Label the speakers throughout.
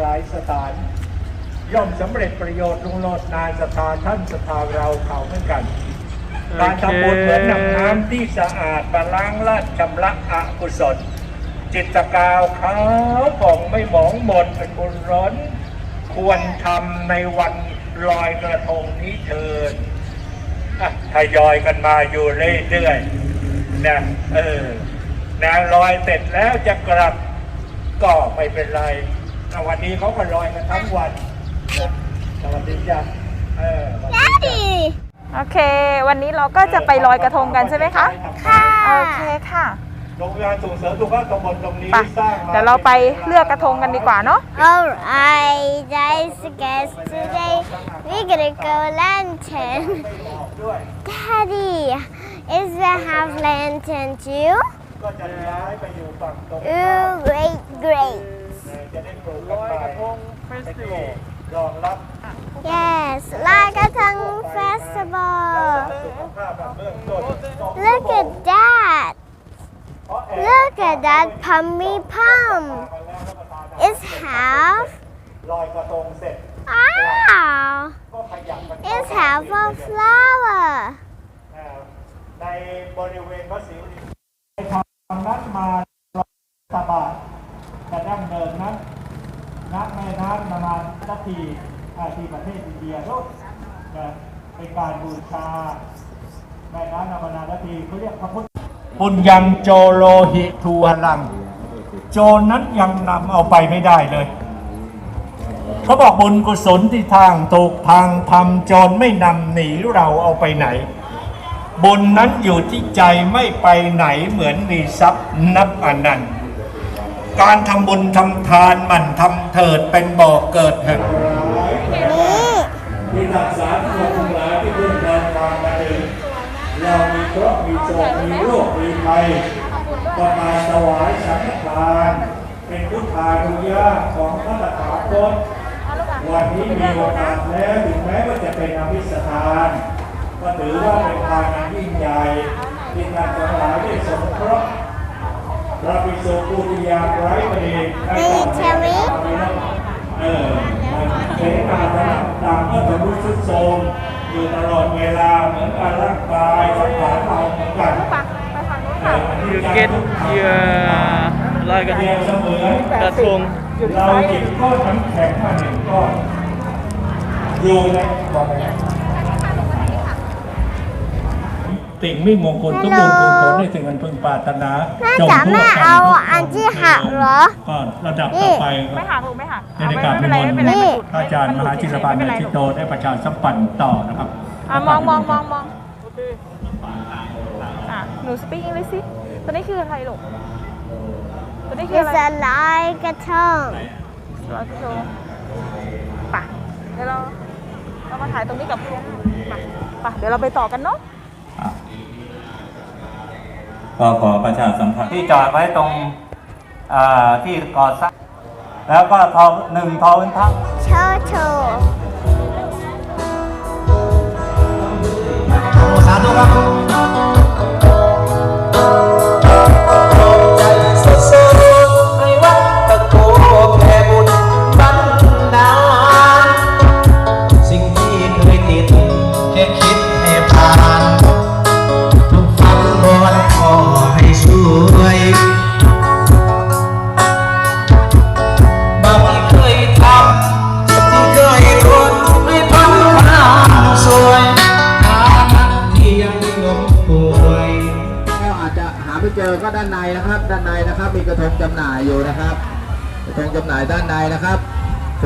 Speaker 1: หลายสถาน ย่อมสำเร็จประโยชน์ลุงโลดนานสถานท่านสถานเราเขาเหมือนกัน การทำบุญเหมือนนำน้ำที่สะอาดมาล้างลาดชำระอกุศล จิตกาวขาวผ่องไม่หมองหมดเป็นบุญร้อน ควรทำในวันลอยกระทงนี้เถิดอะทยอยกันมาอยู่เรื่อยๆนะเออนะลอยเสร็จแล้วจะกลับก็ไม่เป็นไร แต่วันนี้เขาก็ลอยกันทั้งวันนะสวัสดีจ้ะเออสวัสดีจ้ะ
Speaker 2: Daddy
Speaker 3: โอเค วันนี้เราก็จะไปลอยกระทงกันใช่ไหมคะ
Speaker 2: ค่ะ
Speaker 3: โอเคค่ะ
Speaker 1: โรงงานส่งเสริมสุขภาพตำบลตรงนี้
Speaker 3: ไป
Speaker 1: สร้างมา
Speaker 3: เดี๋ยวเราไปเลือกกระทงกันดีกว่าเนาะ
Speaker 2: Alright, guys, guys, today we're gonna go lantern.
Speaker 1: ด้วย
Speaker 2: Daddy, is there have lantern too?
Speaker 1: ก็จะย้ายไปอยู่ฝั่งตรง
Speaker 2: Ooh, great, great.
Speaker 1: จะได้ปลูกกันไปเป็นโลกรองรับ
Speaker 2: Yes, like a tongue
Speaker 1: รั
Speaker 2: festival.
Speaker 1: กษาสุขภาพแบบเบื้องต้น
Speaker 2: Look at that. Look at that pummy pum. It's half.
Speaker 1: ลอยกระทงเสร็จ
Speaker 2: Wow.
Speaker 1: ก็ขยับกัน
Speaker 2: It's half a flower.
Speaker 1: ในบริเวณวัดศรีวลีไปทำนัดมาลอยตาบาทแต่ ดั้งเดิมนั้นนักแม่น้ำนามาณนาทีอาที่ประเทศอินเดียโน่นนะเป็นการบูชาแม่น้ำนามานาทีเขาเรียกพระพุทธปุญญังโจโลหิทูหลัง โจรนั้นยังนำเอาไปไม่ได้เลยเขาบอกบุญกุศลที่ทางถูกทางทำโจรไม่นำหนีเราเอาไปไหนบุญนั้นอยู่ที่ใจไม่ไปไหนเหมือนมีทรัพย์นับอนันต์ การทำบุญทำทานหมันทำเถิดเป็นบ่อเกิดแห่งที่รักษาทุกคนทั้งหลายที่เดินทางมาถึงเรามีเคราะห์มีโศกมีโรคมีภัยก็มาถวายสังฆทาน เป็นพุทธานุญาตของพระตถาคตวันนี้มีโอกาสแล้วถึงแม้ว่าจะเป็นอภิสถาน ก็ถือว่าเป็นทานอันยิ่งใหญ่ที่ท่านทั้งหลายได้สงเคราะห์ พระภิกษุผู้ที่ยากไร้ประเดชได้ต่อแผ่เออเสนาสนะต่างก็จะรู้ชุดโทรมอยู่ตลอดเวลาเหมือนกับร่างกายสังขารเราเหมือนกัน
Speaker 4: You get your ลอยกระ
Speaker 1: เป
Speaker 4: ท
Speaker 1: รีย
Speaker 4: ง
Speaker 1: บเสมือน
Speaker 4: กระทง
Speaker 1: เราหยิบก้อนน้ำแข็งมาหนึ่งก้อนอยู่ในบอกไป สิ่งไม่มงคลทุกบุญกุศลในสิ่งอันพึงปรารถนา
Speaker 2: แม่
Speaker 1: จง
Speaker 2: จ๋า
Speaker 1: ทั่ว
Speaker 2: แม่
Speaker 1: กัน
Speaker 2: เอา
Speaker 1: ทุก
Speaker 2: อันที่หักเหรอ
Speaker 1: ก็ระดับต่อไปก็
Speaker 3: ไม่หักลูกไม่หัก
Speaker 1: ในในการนิมนต์
Speaker 3: ไม่เป็นไรไม่เป็นไร
Speaker 1: พระอาจารย์มหาจิรพันธ์ในทิโตได้ประชาสัมพันธ์ต่อนะครับ
Speaker 3: อะมองมองมองมองอะหนูสปีกอังกฤษสิตัวนี้คืออะไรลูกตัวนี้คืออะไร
Speaker 2: It's a like a tongue.
Speaker 3: ลอยกระทงไปเดี๋ยวเราเรามาถ่ายตรงนี้กับเพื่อนไปไปเดี๋ยวเราไปต่อกันเนาะ
Speaker 5: ก็ขอประชาสัมพันธ์ที่จอดไว้ตรงอ่าที่ก่อสร้างแล้วก็ทอหนึ่งทอพื้นทับ
Speaker 2: Turtle.
Speaker 6: สาธุครับ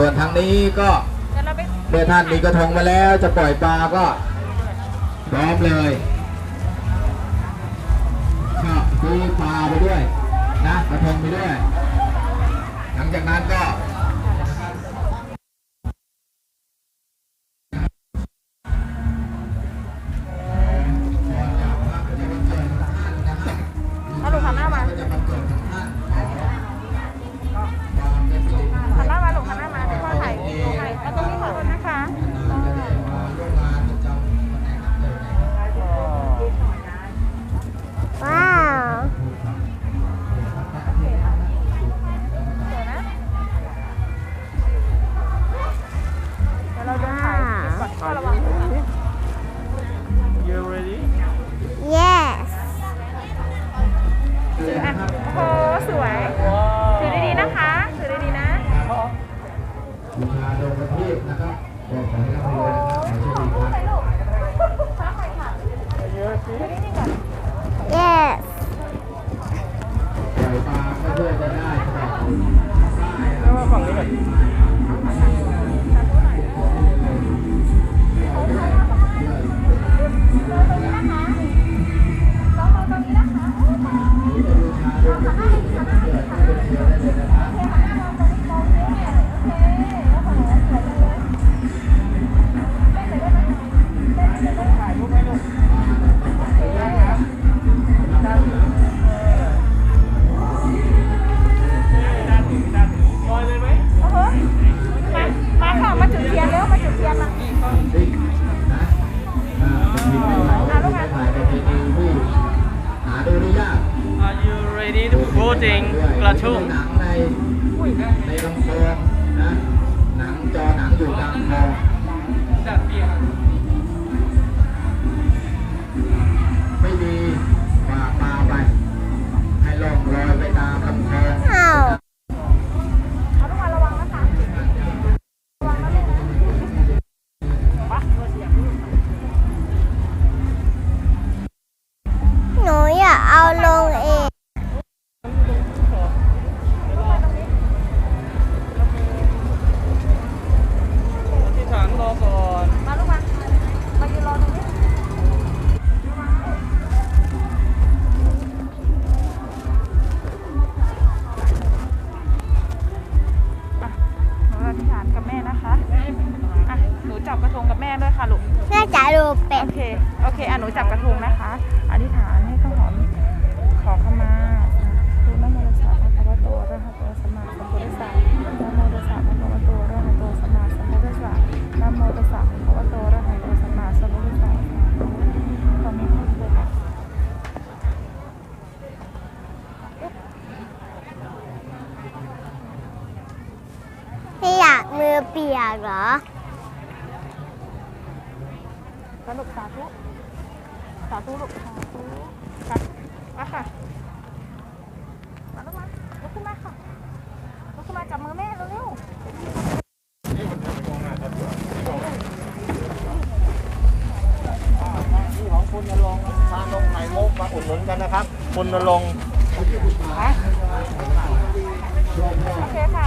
Speaker 6: ส่วนทางนี้
Speaker 7: ก็เมื่อท่านมีกระทงมาแล้วจะปล่อยปลาก็พร้อมเลยก็ซื้อปลาไปด้วยนะกระทงไปด้วย หลังจากนั้นก็
Speaker 3: พนะค
Speaker 7: รับก็ขอให้ร่ำรวยนะครับขอให้โชคดีครับ
Speaker 2: yes
Speaker 7: ปล่อยปลาก็เพื่อจะได้ครับ
Speaker 4: แล้วว่าฝั่งนี้
Speaker 3: แบบ จริ
Speaker 7: งก
Speaker 4: ระชุ่ม
Speaker 7: ในลำโพ
Speaker 3: จับกระทงกับแม่ด้วยค่ะลูก
Speaker 2: แม่จ๋าดูเป็
Speaker 3: โอนเค โอเคอะหนูจับกระทงนะคะ อธิษฐานให้ข้าวหอมขอขมาคือนะโมตัสสะภะคะวะโตอะระหะโตสัมมาสัมพุทธัสสะนะโมตัสสะภะคะวะโตอะระหะโตสัมมาสัมพุทธัสสะนะโมตัสสะภะคะวะโตอะระหะโตสัมมาสัมพุทธัสสะขอมีครอบครัว
Speaker 2: ไม่อยากมือเปียกเหรอ
Speaker 3: สรุปสาธุสาธุลูกสาธุค่ะมาค่ะมาลูกมาลุกขึ้นมาค่ะลุกขึ้นมาจับมือแม่เร็ว
Speaker 1: ที่ของคุณนรงค์ชานงไข่มุกมาอุดหนุนกันนะครับ คุณนรงค์
Speaker 3: โอเคค่ะ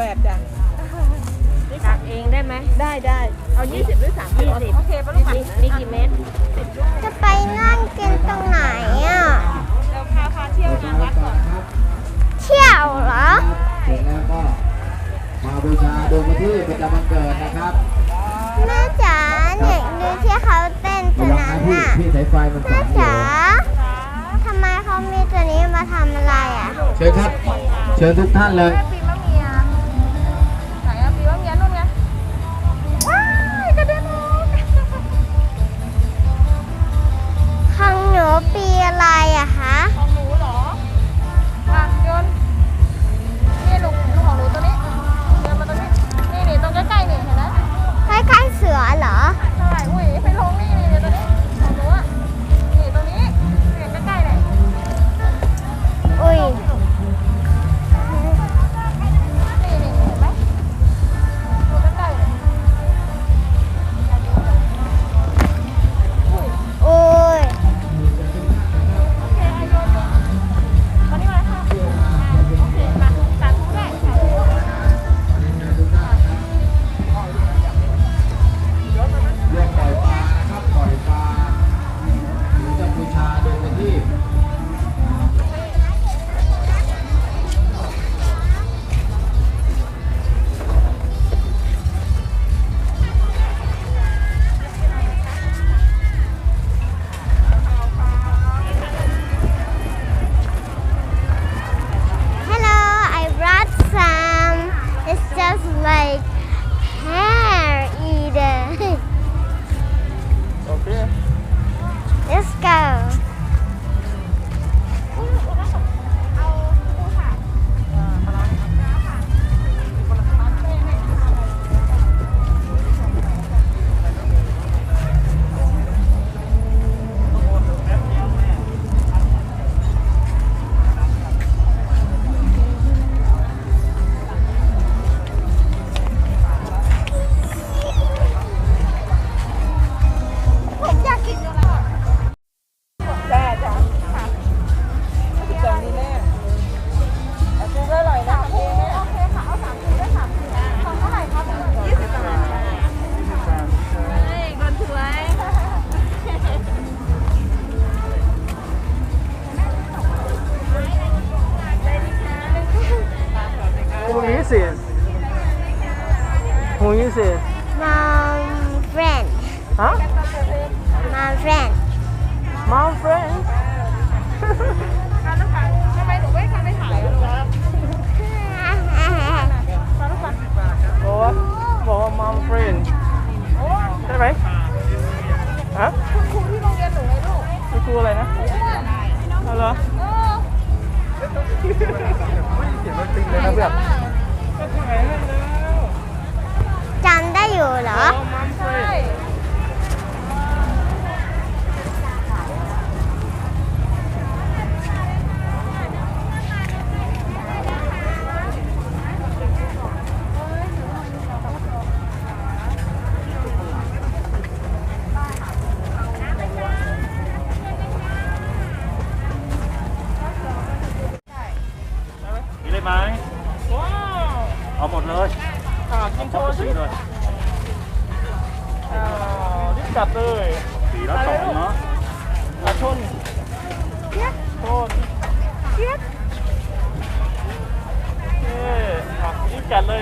Speaker 2: แบ
Speaker 3: บจ้ะ
Speaker 8: ตักเองได้ไหม
Speaker 3: ได้ได้เอายี่สิบหรือสามสิบโอเคปะลูกค่ะ
Speaker 8: มีมีกี่เม็ด
Speaker 2: จะไปนั่งกินตรงไหนอะ
Speaker 3: เดี๋ยวพาพาเที่ยวงานวัดก่อน
Speaker 2: เที่ยวเหรอ
Speaker 7: เสร็จแล้วก็มาบูชาดวงประทีปประจำวันเกิดนะครับ
Speaker 2: แม่จ๋าเนี่ยดูที่เขาเต้นตัว
Speaker 7: ระวัง
Speaker 2: นั้น
Speaker 7: นะพี่
Speaker 2: น่ะ
Speaker 7: พี่สายไฟมัน
Speaker 2: แม่
Speaker 7: ฝังอยู่
Speaker 2: จ๋าทำไมเขามีตัวนี้มาทำอะไรอะ
Speaker 7: เชิญครับ เชิญทุกท่านเลย
Speaker 3: แม่ปี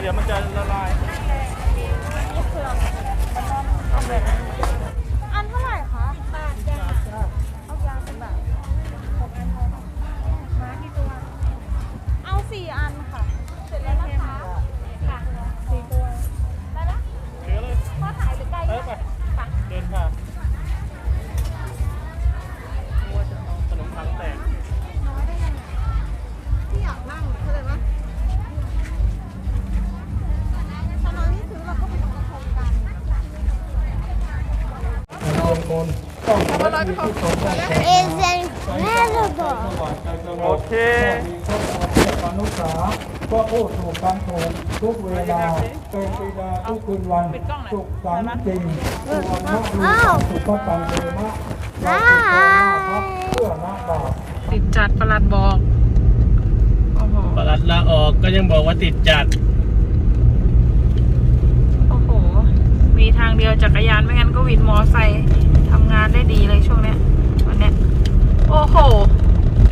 Speaker 3: ดี๋ยวมันจะละ is incredible โอเคนุษา
Speaker 9: ก็
Speaker 3: ผู้ถูก
Speaker 9: กา
Speaker 3: ร
Speaker 2: ถูกทุกเวลาเป็นปีดาทุกคืนวันสุขสันต์จริงสุขภาพดีสุขภาพดีมากเราเพื่ะบาป
Speaker 3: ติดจัดประหลัดบอกประห
Speaker 4: ลัดลาออกก็ยังบอกว่าติดจัด
Speaker 3: โอ้โห มีทางเดียวจักรยานไม่งั้นก็วินมอไซค์ งานได้ดีเลยช่วงเนี้ยวันเนี้ยโอ้โห